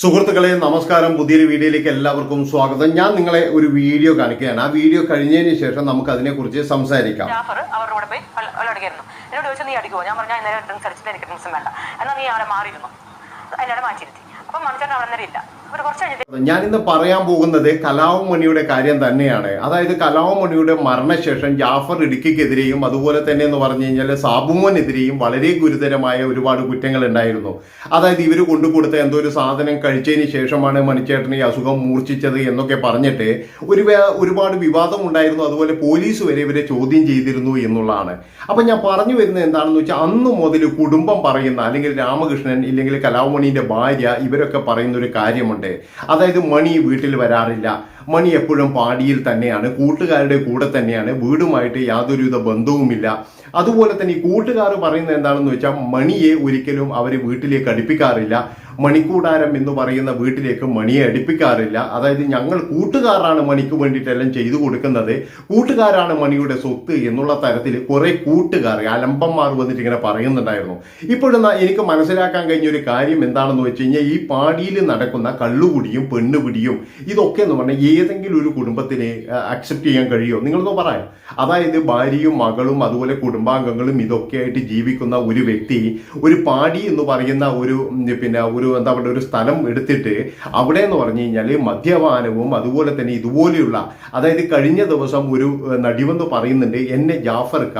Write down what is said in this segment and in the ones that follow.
സുഹൃത്തുക്കളെ നമസ്കാരം. പുതിയൊരു വീഡിയോയിലേക്ക് എല്ലാവർക്കും സ്വാഗതം. ഞാൻ നിങ്ങളെ ഒരു വീഡിയോ കാണിക്കുകയാണ്. ആ വീഡിയോ കഴിഞ്ഞതിന് ശേഷം നമുക്ക് അതിനെക്കുറിച്ച് സംസാരിക്കാം. അവരുടെ പോയി നീ ഞാൻ എന്നാൽ നീ അവിടെ മാറിയിരുന്നു. മണിച്ചേട്ടൻ അവിടെ ഇന്ന് പറയാൻ പോകുന്നത് കലാവമണിയുടെ കാര്യം തന്നെയാണ്. അതായത് കലാവമണിയുടെ മരണശേഷം ജാഫർ ഇടുക്കിക്കെതിരെയും അതുപോലെ തന്നെ എന്ന് പറഞ്ഞു കഴിഞ്ഞാൽ സാബുമോനെതിരെയും വളരെ ഗുരുതരമായ ഒരുപാട് കുറ്റങ്ങൾ ഉണ്ടായിരുന്നു. അതായത് ഇവർ കൊണ്ടുകൊടുത്ത എന്തോ ഒരു സാധനം കഴിച്ചതിന് ശേഷമാണ് മണിച്ചേട്ടന് ഈ അസുഖം മൂർച്ഛിച്ചത് എന്നൊക്കെ പറഞ്ഞിട്ട് ഒരു ഒരുപാട് വിവാദം ഉണ്ടായിരുന്നു. അതുപോലെ പോലീസ് വരെ ഇവരെ ചോദ്യം ചെയ്തിരുന്നു എന്നുള്ളതാണ്. അപ്പൊ ഞാൻ പറഞ്ഞു വരുന്നത് എന്താണെന്ന് വെച്ചാൽ അന്ന് മുതൽ കുടുംബം പറയുന്ന അല്ലെങ്കിൽ രാമകൃഷ്ണൻ ഇല്ലെങ്കിൽ കലാമണിന്റെ ഭാര്യ ഇവരൊക്കെ പറയുന്ന ഒരു കാര്യമുണ്ട്. അതായത് മണി വീട്ടിൽ വരാറില്ല. മണി എപ്പോഴും പാടിയിൽ തന്നെയാണ്. കൂട്ടുകാരുടെ കൂടെ തന്നെയാണ്. വീടുമായിട്ട് യാതൊരുവിധ ബന്ധവുമില്ല. അതുപോലെ തന്നെ ഈ കൂട്ടുകാർ പറയുന്നത് എന്താണെന്ന് വെച്ചാൽ മണിയെ ഒരിക്കലും അവർ വീട്ടിലേക്ക് അടുപ്പിക്കാറില്ല. മണിക്കൂടാരം എന്ന് പറയുന്ന വീട്ടിലേക്ക് മണിയെ അടുപ്പിക്കാറില്ല. അതായത് ഞങ്ങൾ കൂട്ടുകാരാണ് മണിക്ക് വേണ്ടിയിട്ടെല്ലാം ചെയ്തു കൊടുക്കുന്നത്. കൂട്ടുകാരാണ് മണിയുടെ സ്വത്ത് എന്നുള്ള തരത്തിൽ കുറെ കൂട്ടുകാർ അലമ്പന്മാർ വന്നിട്ട് ഇങ്ങനെ പറയുന്നുണ്ടായിരുന്നു. ഇപ്പോഴും എനിക്ക് മനസ്സിലാക്കാൻ കഴിഞ്ഞ ഒരു കാര്യം എന്താണെന്ന് വെച്ച് കഴിഞ്ഞാൽ ഈ പാടിയിൽ നടക്കുന്ന കള്ളുകുടിയും പെണ്ണുപിടിയും ഇതൊക്കെ എന്ന് പറഞ്ഞാൽ ഏതെങ്കിലും ഒരു കുടുംബത്തിനെ അക്സെപ്റ്റ് ചെയ്യാൻ കഴിയുമോ നിങ്ങളൊന്ന് പറയാം. അതായത് ഭാര്യയും മകളും അതുപോലെ കുടുംബാംഗങ്ങളും ഇതൊക്കെ ആയിട്ട് ജീവിക്കുന്ന ഒരു വ്യക്തി ഒരു പാടി എന്ന് പറയുന്ന ഒരു പിന്നെ ഒരു എന്താ പറയുക ഒരു സ്ഥലം എടുത്തിട്ട് അവിടെ എന്ന് പറഞ്ഞു കഴിഞ്ഞാൽ മദ്യപാനവും അതുപോലെ തന്നെ ഇതുപോലെയുള്ള അതായത് കഴിഞ്ഞ ദിവസം ഒരു നടിവെന്ന് പറയുന്നുണ്ട് എന്നെ ജാഫർക്ക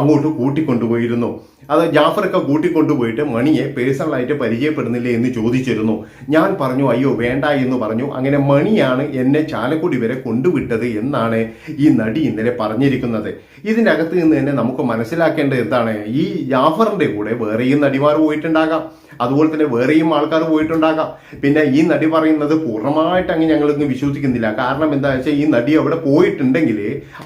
അങ്ങോട്ട് കൂട്ടിക്കൊണ്ടുപോയിരുന്നു. അത് ജാഫറൊക്കെ കൂട്ടിക്കൊണ്ടുപോയിട്ട് മണിയെ പേഴ്സണലായിട്ട് പരിചയപ്പെടുന്നില്ലേ എന്ന് ചോദിച്ചിരുന്നു. ഞാൻ പറഞ്ഞു അയ്യോ വേണ്ട എന്ന് പറഞ്ഞു. അങ്ങനെ മണിയാണ് എന്നെ ചാലക്കുടി വരെ കൊണ്ടുവിട്ടത് എന്നാണ് ഈ നടി ഇന്നലെ പറഞ്ഞിരിക്കുന്നത്. ഇതിന്റെ അകത്ത് നിന്ന് തന്നെ നമുക്ക് മനസ്സിലാക്കേണ്ടത് എന്താണ്? ഈ ജാഫറിന്റെ കൂടെ വേറെയും നടിമാർ പോയിട്ടുണ്ടാകാം. അതുപോലെ തന്നെ വേറെയും ആൾക്കാർ പോയിട്ടുണ്ടാകാം. പിന്നെ ഈ നടി പറയുന്നത് പൂർണമായിട്ട് അങ്ങ് ഞങ്ങളൊന്നും വിശ്വസിക്കുന്നില്ല. കാരണം എന്താ വെച്ചാൽ ഈ നടി അവിടെ പോയിട്ടുണ്ടെങ്കിൽ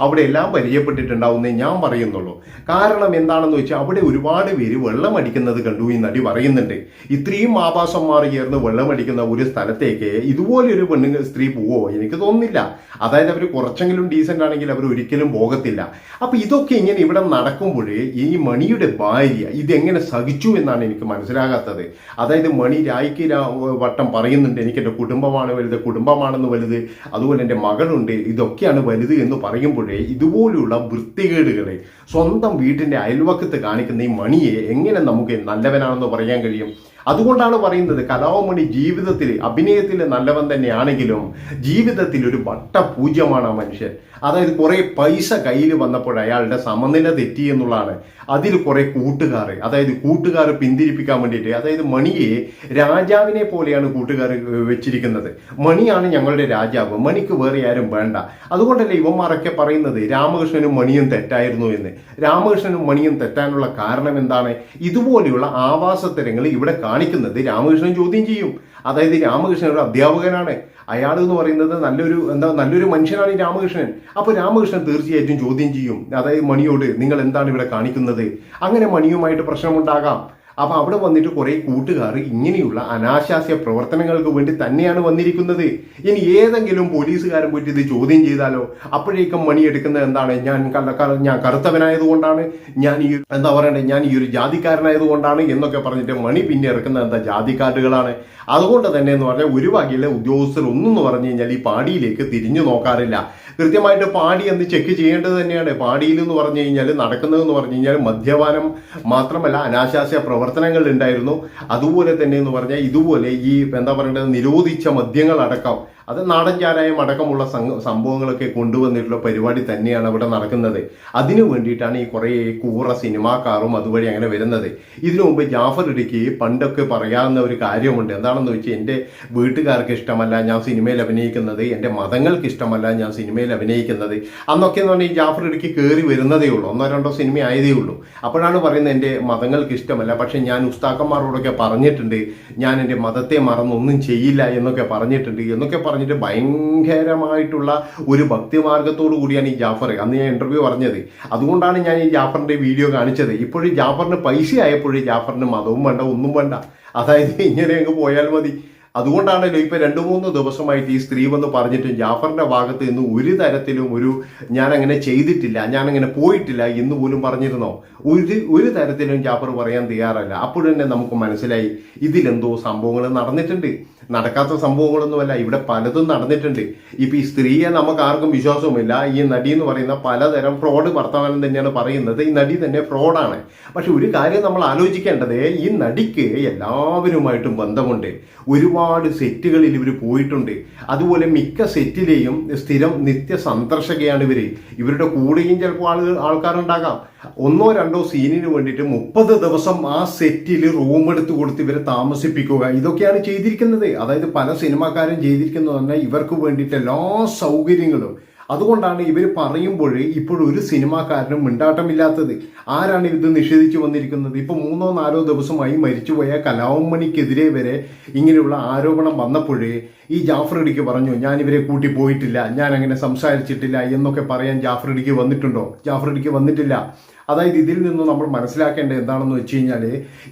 അവിടെ എല്ലാം പരിചയപ്പെട്ടിട്ടുണ്ടാവുന്നേ ഞാൻ പറയുന്നുള്ളൂ. കാരണം എന്താണെന്ന് വെച്ചാൽ അവിടെ ഒരുപാട് പേര് വെള്ളം അടിക്കുന്നത് കണ്ടു ഈ നടി പറയുന്നുണ്ട്. ഇത്രയും ആഭാസന്മാർ ചേർന്ന് വെള്ളമടിക്കുന്ന ഒരു സ്ഥലത്തേക്ക് ഇതുപോലെ ഒരു പെണ്ണുങ്ങൾ സ്ത്രീ പോവോ? എനിക്ക് തോന്നുന്നില്ല. അതായത് അവർ കുറച്ചെങ്കിലും ഡീസന്റ് ആണെങ്കിൽ അവർ ഒരിക്കലും പോകത്തില്ല. അപ്പൊ ഇതൊക്കെ ഇങ്ങനെ ഇവിടെ നടക്കുമ്പോഴേ ഈ മണിയുടെ ഭാര്യ ഇതെങ്ങനെ സഹിച്ചു എന്നാണ് എനിക്ക് മനസ്സിലാകാത്തത്. അതായത് മണി രായ്ക്ക് വട്ടം പറയുന്നുണ്ട് എനിക്ക് എന്റെ കുടുംബമാണ് വലുത് കുടുംബമാണെന്ന് വലുത് അതുപോലെ എന്റെ മകളുണ്ട് ഇതൊക്കെയാണ് വലുത് എന്ന് പറയുമ്പോഴേ ഇതുപോലുള്ള വൃത്തികേടുകളെ സ്വന്തം വീട്ടിന്റെ അയൽവക്കത്ത് കാണിക്കുന്ന ഈ മണിയെ എങ്ങനെ നമുക്ക് നല്ലവനാണെന്ന് പറയാൻ കഴിയും? അതുകൊണ്ടാണ് പറയുന്നത് കലാവമണി ജീവിതത്തിൽ അഭിനയത്തിൽ നല്ലവൻ തന്നെയാണെങ്കിലും ജീവിതത്തിൽ ഒരു വട്ട പൂജ്യമാണ് ആ മനുഷ്യൻ. അതായത് കുറേ പൈസ കയ്യിൽ വന്നപ്പോൾ അയാളുടെ സമനില തെറ്റി എന്നുള്ളതാണ്. അതിൽ കുറെ കൂട്ടുകാർ അതായത് കൂട്ടുകാർ പിന്തിരിപ്പിക്കാൻ വേണ്ടിയിട്ട് അതായത് മണിയെ രാജാവിനെ പോലെയാണ് കൂട്ടുകാർ വെച്ചിരിക്കുന്നത്. മണിയാണ് ഞങ്ങളുടെ രാജാവ് മണിക്ക് വേറെ ആരും വേണ്ട. അതുകൊണ്ടല്ലേ ഇവന്മാരൊക്കെ പറയുന്നത് രാമകൃഷ്ണനും മണിയും തെറ്റായിരുന്നു എന്ന്. രാമകൃഷ്ണനും മണിയും തെറ്റാനുള്ള കാരണം എന്താണ്? ഇതുപോലെയുള്ള ആവാസ തരങ്ങൾ ഇവിടെ കാണിക്കുന്നത് രാമകൃഷ്ണൻ ചോദ്യം ചെയ്യും. അതായത് രാമകൃഷ്ണൻ ഒരു അധ്യാപകനാണ്. അയാൾ എന്ന് പറയുന്നത് നല്ലൊരു എന്താ നല്ലൊരു മനുഷ്യനാണ് ഈ രാമകൃഷ്ണൻ. അപ്പോൾ രാമകൃഷ്ണൻ തീർച്ചയായിട്ടും ചോദ്യം ചെയ്യും. അതായത് മണിയോട് നിങ്ങൾ എന്താണ് ഇവിടെ കാണിക്കുന്നത്? അങ്ങനെ മണിയുമായിട്ട് പ്രശ്നമുണ്ടാകാം. അപ്പൊ അവിടെ വന്നിട്ട് കുറെ കൂട്ടുകാർ ഇങ്ങനെയുള്ള അനാശാസ്യ പ്രവർത്തനങ്ങൾക്ക് വേണ്ടി തന്നെയാണ് വന്നിരിക്കുന്നത്. ഇനി ഏതെങ്കിലും പോലീസുകാരൻ പോയിട്ട് ഇത് ചോദ്യം ചെയ്താലോ? അപ്പോഴേക്കും മണി എടുക്കുന്നത് എന്താണ്? ഞാൻ ഞാൻ കറുത്തവനായതുകൊണ്ടാണ് ഞാൻ ഈ എന്താ പറയണ്ടേ ഞാൻ ഈ ഒരു ജാതിക്കാരനായതുകൊണ്ടാണ് എന്നൊക്കെ പറഞ്ഞിട്ട് മണി പിന്നെ ഇറക്കുന്നത് എന്താ ജാതിക്കാർഡുകളാണ്. അതുകൊണ്ട് തന്നെ എന്ന് പറഞ്ഞാൽ ഒരു വകയിലെ ഉദ്യോഗസ്ഥർ ഒന്നും പറഞ്ഞു കഴിഞ്ഞാൽ ഈ പാടിയിലേക്ക് തിരിഞ്ഞു നോക്കാറില്ല. കൃത്യമായിട്ട് പാടി എന്ന് ചെക്ക് ചെയ്യേണ്ടത് തന്നെയാണ്. പാടിയിൽ എന്ന് പറഞ്ഞു കഴിഞ്ഞാൽ നടക്കുന്നതെന്ന് പറഞ്ഞു കഴിഞ്ഞാൽ മദ്യപാനം മാത്രമല്ല അനാശാസ്യ പ്രവർത്തനങ്ങൾ ഉണ്ടായിരുന്നു അതുപോലെ തന്നെ എന്ന് പറഞ്ഞാൽ ഇതുപോലെ ഈ എന്താ പറയേണ്ടത് നിരോധിച്ച മദ്യങ്ങൾ അടക്കം അത് നാടൻ ചാരായം അടക്കമുള്ള സംഭവങ്ങളൊക്കെ കൊണ്ടുവന്നിട്ടുള്ള പരിപാടി തന്നെയാണ് അവിടെ നടക്കുന്നത്. അതിനു വേണ്ടിയിട്ടാണ് ഈ കുറേ കൂറ സിനിമാക്കാറും അതുവഴി അങ്ങനെ വരുന്നത്. ഇതിനു മുമ്പ് ജാഫർ ഇടുക്കി പണ്ടൊക്കെ പറയാവുന്ന ഒരു കാര്യമുണ്ട്. എന്താണെന്ന് വെച്ചാൽ എന്റെ വീട്ടുകാർക്ക് ഇഷ്ടമല്ല ഞാൻ സിനിമയിൽ അഭിനയിക്കുന്നത്. എന്റെ മതങ്ങൾക്ക് ഇഷ്ടമല്ല ഞാൻ സിനിമയിൽ അഭിനയിക്കുന്നത്. അന്നൊക്കെ എന്ന് പറഞ്ഞാൽ ഈ ജാഫർ ഇടുക്കി കയറി വരുന്നതേ ഉള്ളൂ. ഒന്നോ രണ്ടോ സിനിമ ആയതേ ഉള്ളൂ. അപ്പോഴാണ് പറയുന്നത് എന്റെ മതങ്ങൾക്ക് ഇഷ്ടമല്ല. പക്ഷെ ഞാൻ ഉസ്താക്കന്മാരോടൊക്കെ പറഞ്ഞിട്ടുണ്ട്. ഞാൻ എന്റെ മതത്തെ മറന്നൊന്നും ചെയ്യില്ല എന്നൊക്കെ പറഞ്ഞിട്ടുണ്ട്. എന്നൊക്കെ പറഞ്ഞിട്ട് ഭയങ്കരമായിട്ടുള്ള ഒരു ഭക്തിമാർഗത്തോടു കൂടിയാണ് ഈ ജാഫർ. അന്ന് ഞാൻ ഇന്റർവ്യൂ പറഞ്ഞത്. അതുകൊണ്ടാണ് ഞാൻ ഈ ജാഫറിന്റെ വീഡിയോ കാണിച്ചത്. ഇപ്പോഴും ജാഫറിന് പൈസ ആയപ്പോഴും ജാഫറിന് മതവും വേണ്ട ഒന്നും വേണ്ട. അതായത് ഇങ്ങനെ അങ്ങ് പോയാൽ മതി. അതുകൊണ്ടാണല്ലോ ഇപ്പൊ രണ്ടു മൂന്ന് ദിവസമായിട്ട് ഈ സ്ത്രീ വന്ന് പറഞ്ഞിട്ട് ജാഫറിന്റെ ഭാഗത്ത് നിന്ന് ഒരു തരത്തിലും ഒരു ഞാൻ അങ്ങനെ ചെയ്തിട്ടില്ല ഞാൻ അങ്ങനെ പോയിട്ടില്ല എന്ന് പോലും പറഞ്ഞിരുന്നോ? ഒരു ഒരു തരത്തിലും ജാഫർ പറയാൻ തയ്യാറല്ല. അപ്പോഴന്നെ നമുക്ക് മനസ്സിലായി ഇതിലെന്തോ സംഭവങ്ങൾ നടന്നിട്ടുണ്ട്. നടക്കാത്ത സംഭവങ്ങളൊന്നുമല്ല ഇവിടെ പലതും നടന്നിട്ടുണ്ട്. ഇപ്പൊ ഈ സ്ത്രീയെ നമുക്ക് ആർക്കും വിശ്വാസവുമില്ല. ഈ നടി എന്ന് പറയുന്ന പലതരം ഫ്രോഡ് വർത്തമാനം തന്നെയാണ് പറയുന്നത്. ഈ നടി തന്നെ ഫ്രോഡാണ് പക്ഷെ ഒരു കാര്യം നമ്മൾ ആലോചിക്കേണ്ടത് ഈ നടിക്ക് എല്ലാവരുമായിട്ടും ബന്ധമുണ്ട്. ഒരുപാട് സെറ്റുകളിൽ ഇവർ പോയിട്ടുണ്ട്. അതുപോലെ മിക്ക സെറ്റിലെയും സ്ഥിരം നിത്യ സന്ദർശകയാണ് ഇവർ ഇവരുടെ കൂടെയും ചിലപ്പോൾ ആളുകൾ ആൾക്കാരുണ്ടാകാം. ഒന്നോ രണ്ടോ സീനിന് വേണ്ടിയിട്ട് മുപ്പത് ദിവസം ആ സെറ്റിൽ റൂം എടുത്ത് കൊടുത്ത് ഇവരെ താമസിപ്പിക്കുക. ഇതൊക്കെയാണ് ചെയ്തിരിക്കുന്നത്. അതായത് പല സിനിമാക്കാരും ചെയ്തിരിക്കുന്നത് തന്നെ ഇവർക്ക് വേണ്ടിയിട്ട് എല്ലാ സൗകര്യങ്ങളും അതുകൊണ്ടാണ് ഇവർ പറയുമ്പോൾ ഇപ്പോഴും ഒരു സിനിമാക്കാരനും മിണ്ടാട്ടമില്ലാത്തത്. ആരാണ് ഇത് നിഷേധിച്ചു വന്നിരിക്കുന്നത്? ഇപ്പൊ മൂന്നോ നാലോ ദിവസമായി മരിച്ചുപോയ കലാവമ്മണിക്കെതിരെ വരെ ഇങ്ങനെയുള്ള ആരോപണം വന്നപ്പോഴേ ഈ ജാഫർ ഇടിക്ക് പറഞ്ഞു ഞാൻ ഇവരെ കൂട്ടി പോയിട്ടില്ല. ഞാൻ അങ്ങനെ സംസാരിച്ചിട്ടില്ല. എന്നൊക്കെ പറയാൻ ജാഫർ ഇടിക്ക് വന്നിട്ടുണ്ടോ? ജാഫർ ഇടിക്ക് വന്നിട്ടില്ല. അതായത് ഇതിൽ നിന്ന് നമ്മൾ മനസ്സിലാക്കേണ്ടത് എന്താണെന്ന് വെച്ച് കഴിഞ്ഞാൽ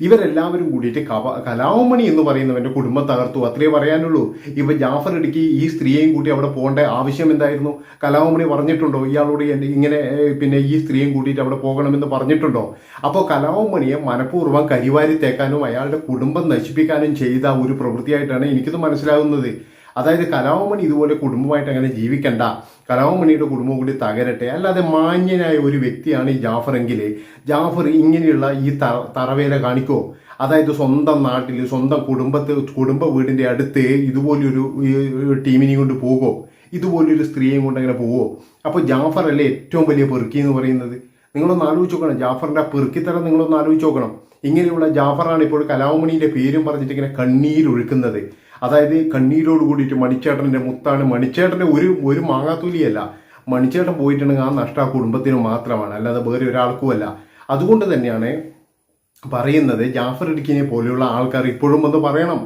ഇവരെല്ലാവരും കൂടിയിട്ട് കവ കലാമണി എന്ന് പറയുന്നവന്റെ കുടുംബം തകർത്തു. അത്രേ പറയാനുള്ളൂ. ഇപ്പൊ ജാഫർ ഇടുക്കി ഈ സ്ത്രീയെയും കൂട്ടി അവിടെ പോകേണ്ട ആവശ്യം എന്തായിരുന്നു? കലാമണി പറഞ്ഞിട്ടുണ്ടോ? ഇയാളോട് ഇങ്ങനെ പിന്നെ ഈ സ്ത്രീയും കൂട്ടിയിട്ട് അവിടെ പോകണമെന്ന് പറഞ്ഞിട്ടുണ്ടോ? അപ്പോൾ കലാമണിയെ മനഃപൂർവം കരിവാരി തേക്കാനും അയാളുടെ കുടുംബം നശിപ്പിക്കാനും ചെയ്ത ഒരു പ്രവൃത്തിയായിട്ടാണ് എനിക്കിത് മനസ്സിലാകുന്നത് അതായത് കലാമണി ഇതുപോലെ കുടുംബമായിട്ട് അങ്ങനെ ജീവിക്കണ്ട. കലാമണിയുടെ കുടുംബം കൂടി തകരട്ടെ. അല്ലാതെ മാന്യനായ ഒരു വ്യക്തിയാണ് ഈ ജാഫർ എങ്കിൽ ജാഫർ ഇങ്ങനെയുള്ള ഈ തറവേല കാണിക്കോ? അതായത് സ്വന്തം നാട്ടിൽ സ്വന്തം കുടുംബത്തെ കുടുംബ വീടിന്റെ അടുത്ത് ഇതുപോലൊരു ടീമിനെയും കൊണ്ട് പോകുമോ ഇതുപോലൊരു സ്ത്രീയെയും കൊണ്ട് അങ്ങനെ പോവോ? അപ്പോൾ ജാഫർ അല്ലേ ഏറ്റവും വലിയ പെറുക്കി എന്ന് പറയുന്നത്? നിങ്ങളൊന്ന് ആലോചിച്ച് നോക്കണം. ജാഫറിന്റെ ആ പെറുക്കിത്തരം നിങ്ങളൊന്ന് ആലോചിച്ച് നോക്കണം. ഇങ്ങനെയുള്ള ജാഫറാണ് ഇപ്പോൾ കലാമണിയുടെ പേരും പറഞ്ഞിട്ട് ഇങ്ങനെ കണ്ണീരൊഴുക്കുന്നത്. അതായത് കണ്ണീരോട് കൂടിയിട്ട് മണിച്ചേട്ടന്റെ മുത്താണ്. മണിച്ചേട്ടന്റെ ഒരു ഒരു മാങ്ങാത്തൂലിയല്ല. മണിച്ചേട്ടൻ പോയിട്ടുണ്ടെങ്കിൽ ആ നഷ്ടം ആ കുടുംബത്തിന് മാത്രമാണ്. അല്ലാതെ വേറെ ഒരാൾക്കുമല്ല അതുകൊണ്ട് തന്നെയാണ് പറയുന്നത് ജാഫർ ഇടുക്കിനെ പോലെയുള്ള ആൾക്കാർ ഇപ്പോഴും ഒന്ന് പറയണം.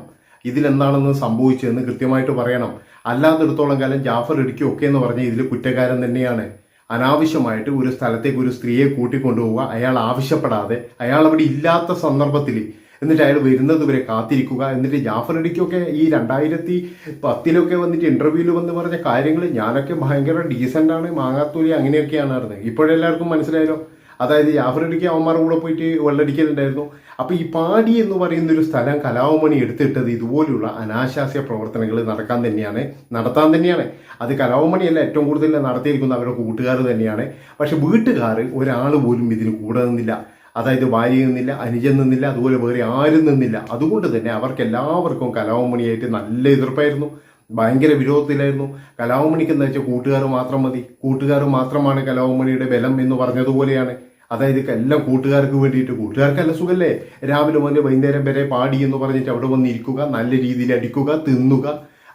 ഇതിലെന്താണെന്ന് സംഭവിച്ചതെന്ന് കൃത്യമായിട്ട് പറയണം. അല്ലാത്തിടത്തോളം കാലം ജാഫർ ഇടുക്കി ഒക്കെ എന്ന് പറഞ്ഞാൽ ഇതിൽ കുറ്റക്കാരൻ തന്നെയാണ്. അനാവശ്യമായിട്ട് ഒരു സ്ഥലത്തേക്ക് ഒരു സ്ത്രീയെ കൂട്ടിക്കൊണ്ടുപോവുക. അയാൾ ആവശ്യപ്പെടാതെ അയാൾ അവിടെ ഇല്ലാത്ത സന്ദർഭത്തിൽ എന്നിട്ട് അയാൾ വരുന്നത് വരെ കാത്തിരിക്കുക. എന്നിട്ട് ജാഫർ അടിക്കൊക്കെ ഈ രണ്ടായിരത്തി പത്തിലൊക്കെ വന്നിട്ട് ഇന്റർവ്യൂവിൽ വന്ന് പറഞ്ഞ കാര്യങ്ങൾ ഞാനൊക്കെ ഭയങ്കര ഡീസന്റ് ആണ് മാങ്ങാത്തൂലി അങ്ങനെയൊക്കെയാണ് നടന്നത് ഇപ്പോഴെല്ലാവർക്കും മനസ്സിലായല്ലോ. അതായത് ജാഫർ ഇടിക്ക് അവന്മാരുടെ കൂടെ പോയിട്ട് വെള്ളടിക്കലുണ്ടായിരുന്നു. അപ്പൊ ഈ പാടി എന്ന് പറയുന്ന ഒരു സ്ഥലം കലാവമണി എടുത്തിട്ടത് ഇതുപോലുള്ള അനാശാസ്യ പ്രവർത്തനങ്ങൾ നടക്കാൻ തന്നെയാണ് നടത്താൻ തന്നെയാണ്. അത് കലാവമണിയല്ല ഏറ്റവും കൂടുതൽ നടത്തിയിരിക്കുന്ന അവരുടെ കൂട്ടുകാർ തന്നെയാണ്. പക്ഷെ വീട്ടുകാർ ഒരാൾ പോലും ഇതിന് കൂടെ നിന്നില്ല. അതായത് ഭാര്യ നിന്നില്ല അനുജൻ നിന്നില്ല അതുപോലെ വേറെ ആരും നിന്നില്ല. അതുകൊണ്ട് തന്നെ അവർക്ക് എല്ലാവർക്കും കലാവമണിയായിട്ട് നല്ല എതിർപ്പായിരുന്നു. ഭയങ്കര വിരോധത്തിലായിരുന്നു. കലാവമണിക്ക് എന്താ വെച്ചാൽ കൂട്ടുകാർ മാത്രം മതി. കൂട്ടുകാർ മാത്രമാണ് കലാവമണിയുടെ ബലം എന്ന് പറഞ്ഞതുപോലെയാണ്. അതായത് എല്ലാം കൂട്ടുകാർക്ക് വേണ്ടിയിട്ട് കൂട്ടുകാർക്കല്ല സുഖല്ലേ? രാവിലെ മുതൽ വൈകുന്നേരം വരെ പാടി എന്ന് പറഞ്ഞിട്ട് അവിടെ വന്നിരിക്കുക നല്ല രീതിയിൽ അടിക്കുക തിന്നുക.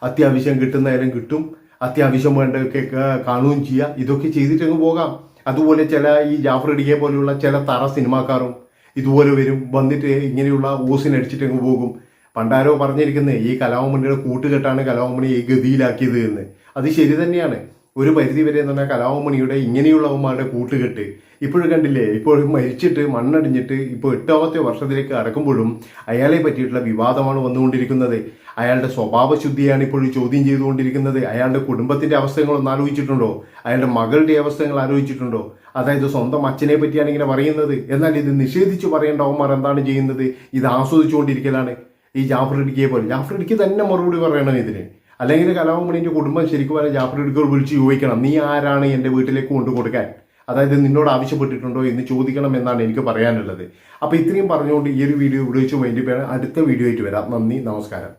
അത്യാവശ്യം കിട്ടുന്ന നേരം കിട്ടും. അത്യാവശ്യം വേണ്ടതൊക്കെ കാണുകയും ചെയ്യുക. ഇതൊക്കെ ചെയ്തിട്ടങ്ങ് പോകാം. അതുപോലെ ചില ഈ ജാഫർ ഇടിയെ പോലെയുള്ള ചില തറ സിനിമാക്കാരും ഇതുപോലെ വരും. വന്നിട്ട് ഇങ്ങനെയുള്ള ഊസിനടിച്ചിട്ട് അങ്ങ് പോകും. പണ്ടാരോ പറഞ്ഞിരിക്കുന്നത് ഈ കലാമണിയുടെ കൂട്ടുകെട്ടാണ് കലാമണി ഈ ഗതിയിലാക്കിയത് എന്ന്. അത് ശരി തന്നെയാണ്. ഒരു പരിധി വരെ എന്ന് പറഞ്ഞാൽ കലാമണിയുടെ ഇങ്ങനെയുള്ളവന്മാരുടെ കൂട്ടുകെട്ട് ഇപ്പോഴും കണ്ടില്ലേ? ഇപ്പോൾ മരിച്ചിട്ട് മണ്ണടിഞ്ഞിട്ട് ഇപ്പോൾ എട്ടാമത്തെ വർഷത്തിലേക്ക് അടക്കുമ്പോഴും അയാളെ പറ്റിയിട്ടുള്ള വിവാദമാണ് വന്നുകൊണ്ടിരിക്കുന്നത്. അയാളുടെ സ്വഭാവശുദ്ധിയാണ് ഇപ്പോഴും ചോദ്യം ചെയ്തുകൊണ്ടിരിക്കുന്നത്. അയാളുടെ കുടുംബത്തിന്റെ അവസ്ഥകളൊന്ന് ആലോചിച്ചിട്ടുണ്ടോ? അയാളുടെ മകളുടെ അവസ്ഥകൾ ആലോചിച്ചിട്ടുണ്ടോ? അതായത് സ്വന്തം അച്ഛനെ പറ്റിയാണ് ഇങ്ങനെ പറയുന്നത്. എന്നാൽ ഇത് നിഷേധിച്ച് പറയേണ്ട അവന്മാർ എന്താണ് ചെയ്യുന്നത്? ഇത് ആസ്വദിച്ചുകൊണ്ടിരിക്കലാണ്. ഈ ജാഫർ ഇടുക്കിയെ പോലെ. ജാഫർ ഇടുക്കി തന്നെ മറുപടി പറയണം ഇതിന്. അല്ലെങ്കിൽ കലാമണിന്റെ കുടുംബം ശരിക്കും പറഞ്ഞാൽ ജാഫർ ഇടുക്കിയോട് വിളിച്ച് ചോദിക്കണം നീ ആരാണ് എന്റെ വീട്ടിലേക്ക് കൊണ്ടു കൊടുക്കാൻ അതായത് നിന്നോട് ആവശ്യപ്പെട്ടിട്ടുണ്ടോ എന്ന് ചോദിക്കണം എന്നാണ് എനിക്ക് പറയാനുള്ളത്. അപ്പോൾ ഇത്രയും പറഞ്ഞുകൊണ്ട് ഈ ഒരു വീഡിയോ ഇവിടെ വെച്ച് വേണ്ടി അടുത്ത വീഡിയോ ആയിട്ട് വരാം. നന്ദി നമസ്കാരം.